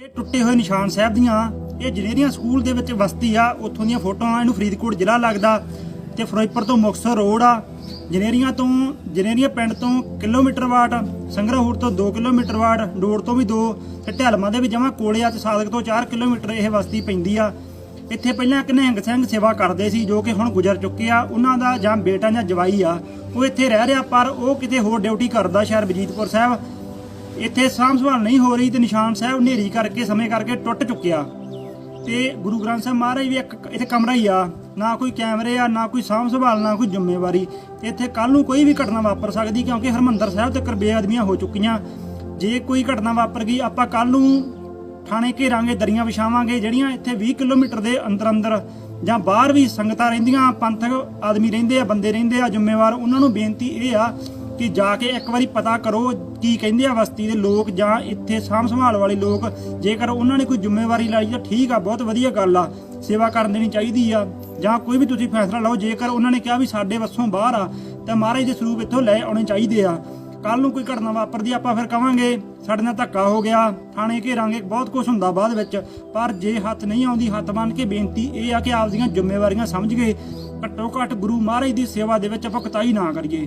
ਇਹ ਟੁੱਟੇ ਹੋਏ ਨਿਸ਼ਾਨ ਸਾਹਿਬ ਦੀਆਂ, ਇਹ ਜਨੇਰੀਆਂ ਸਕੂਲ ਦੇ ਵਿੱਚ ਵਸਤੀ ਆ, ਉੱਥੋਂ ਦੀਆਂ ਫੋਟੋਆਂ ਇਹਨੂੰ ਫਰੀਦਕੋਟ ਜ਼ਿਲ੍ਹਾ ਲੱਗਦਾ ਤੇ ਫਿਰੋਜ਼ਪੁਰ ਤੋਂ ਮੁਕਤਸਰ ਰੋਡ ਆ। ਜਨੇਰੀਆਂ ਤੋਂ, ਜਨੇਰੀਆਂ ਪਿੰਡ ਤੋਂ ਕਿਲੋਮੀਟਰ ਵਾਟ, ਸੰਗਰਾਹੂਰ ਤੋਂ 2 ਕਿਲੋਮੀਟਰ ਵਾਟ ਡੋੜ ਤੋਂ ਵੀ 2 ਤੇ ਢਲਮਾ ਦੇ ਵੀ ਜਮਾ ਕੋਲੇ ਆ ਤੇ ਸਾਦਕ ਤੋਂ 4 ਕਿਲੋਮੀਟਰ ਇਹ ਵਸਤੀ ਪੈਂਦੀ ਆ। ਇੱਥੇ ਪਹਿਲਾਂ ਇੱਕ ਨਿਹੰਗ ਸਿੰਘ ਸੇਵਾ ਕਰਦੇ ਸੀ, ਜੋ ਕਿ ਹੁਣ ਗੁਜ਼ਰ ਚੁੱਕੇ ਆ। ਉਹਨਾਂ ਦਾ ਜਾਂ ਬੇਟਾ ਜਾਂ ਜਵਾਈ ਆ, ਉਹ ਇੱਥੇ ਰਹਿ ਰਿਹਾ, ਪਰ ਉਹ ਕਿਤੇ ਹੋਰ ਡਿਊਟੀ ਕਰਦਾ ਸ਼ਹਿਰ ਬਜੀਤਪੁਰ ਸਾਹਿਬ। ਇੱਥੇ ਸਾਂਭ ਸੰਭਾਲ ਨਹੀਂ ਹੋ ਰਹੀ ਤੇ ਨਿਸ਼ਾਨ ਸਾਹਿਬ ਹਨੇਰੀ ਕਰਕੇ, ਸਮੇਂ ਕਰਕੇ ਟੁੱਟ ਚੁੱਕਿਆ। ਤੇ ਗੁਰੂ ਗ੍ਰੰਥ ਸਾਹਿਬ ਮਹਾਰਾਜ ਵੀ ਇੱਕ ਇੱਥੇ ਕਮਰਾ ਹੀ ਆ। ਨਾ ਕੋਈ ਕੈਮਰੇ ਆ, ਨਾ ਕੋਈ ਸਾਂਭ ਸੰਭਾਲ, ਨਾ ਕੋਈ ਜ਼ਿੰਮੇਵਾਰੀ। ਇੱਥੇ ਕੱਲ ਨੂੰ ਕੋਈ ਵੀ ਘਟਨਾ ਵਾਪਰ ਸਕਦੀ, ਕਿਉਂਕਿ ਹਰਮੰਦਰ ਸਾਹਿਬ ਤੱਕ ਬੇਅਦਬੀਆਂ ਹੋ ਚੁੱਕੀਆਂ। ਜੇ ਕੋਈ ਘਟਨਾ ਵਾਪਰ ਗਈ, ਆਪਾਂ ਕੱਲ ਨੂੰ ਥਾਣੇ ਘੇਰਾਂਗੇ, ਦਰੀਆਂ ਵਿਛਾਵਾਂਗੇ, ਜਿਹੜੀਆਂ ਇੱਥੇ 20 ਕਿਲੋਮੀਟਰ ਦੇ ਅੰਦਰ ਅੰਦਰ ਜਾਂ ਬਾਹਰ ਵੀ ਸੰਗਤਾਂ ਰਹਿੰਦੀਆਂ, ਪੰਥਕ ਆਦਮੀ ਰਹਿੰਦੇ ਆ, ਬੰਦੇ ਰਹਿੰਦੇ ਆ, ਜ਼ਿੰਮੇਵਾਰ, ਉਹਨਾਂ ਨੂੰ ਬੇਨਤੀ ਇਹ ਆ ਕਿ ਜਾ ਕੇ ਇੱਕ ਵਾਰੀ ਪਤਾ ਕਰੋ ਕੀ ਕਹਿੰਦੇ ਆ ਬਸਤੀ ਦੇ ਲੋਕ ਜਾਂ ਇੱਥੇ ਸਾਂਭ ਸੰਭਾਲ ਵਾਲੇ ਲੋਕ। ਜੇਕਰ ਉਹਨਾਂ ਨੇ ਕੋਈ ਜ਼ਿੰਮੇਵਾਰੀ ਲਈ ਤਾਂ ਠੀਕ ਆ, ਬਹੁਤ ਵਧੀਆ ਗੱਲ ਆ। ਸੇਵਾ ਕਰਨ ਦੇਣੀ ਚਾਹੀਦੀ ਆ। ਜਾਂ ਕੋਈ ਵੀ ਤੁਸੀਂ ਫੈਸਲਾ ਲਓ, ਜੇਕਰ ਉਹਨਾਂ ਨੇ ਕਿਹਾ ਵੀ ਸਾਡੇ ਵੱਸੋਂ ਬਾਹਰ ਆ, ਤਾਂ ਮਹਾਰਾਜ ਦੇ ਸਰੂਪ ਇੱਥੋਂ ਲੈ ਆਉਣੇ ਚਾਹੀਦੇ ਆ। ਕੱਲ ਨੂੰ ਕੋਈ ਘਟਨਾ ਵਾਪਰਦੀ ਆਪਾਂ ਫਿਰ ਕਵਾਂਗੇ, ਸਾਡੇ ਨਾਲ ਧੱਕਾ ਹੋ ਗਿਆ। ਥਾਣੇ ਘੇਰਾਂਗੇ, ਬਹੁਤ ਕੁਝ ਹੁੰਦਾ ਬਾਅਦ ਵਿੱਚ। ਪਰ ਜੇ ਹੱਥ ਨਹੀਂ ਆਉਂਦੀ, ਹੱਥ ਬੰਨ ਕੇ ਬੇਨਤੀ ਇਹ ਆ ਕਿ ਆਪਦੀਆਂ ਜ਼ਿੰਮੇਵਾਰੀਆਂ ਸਮਝ ਕੇ ਘੱਟੋ ਘੱਟ ਗੁਰੂ ਮਹਾਰਾਜ ਦੀ ਸੇਵਾ ਦੇ ਵਿੱਚ ਆਪਾਂ ਕੁਤਾਈ ਨਾ ਕਰੀਏ।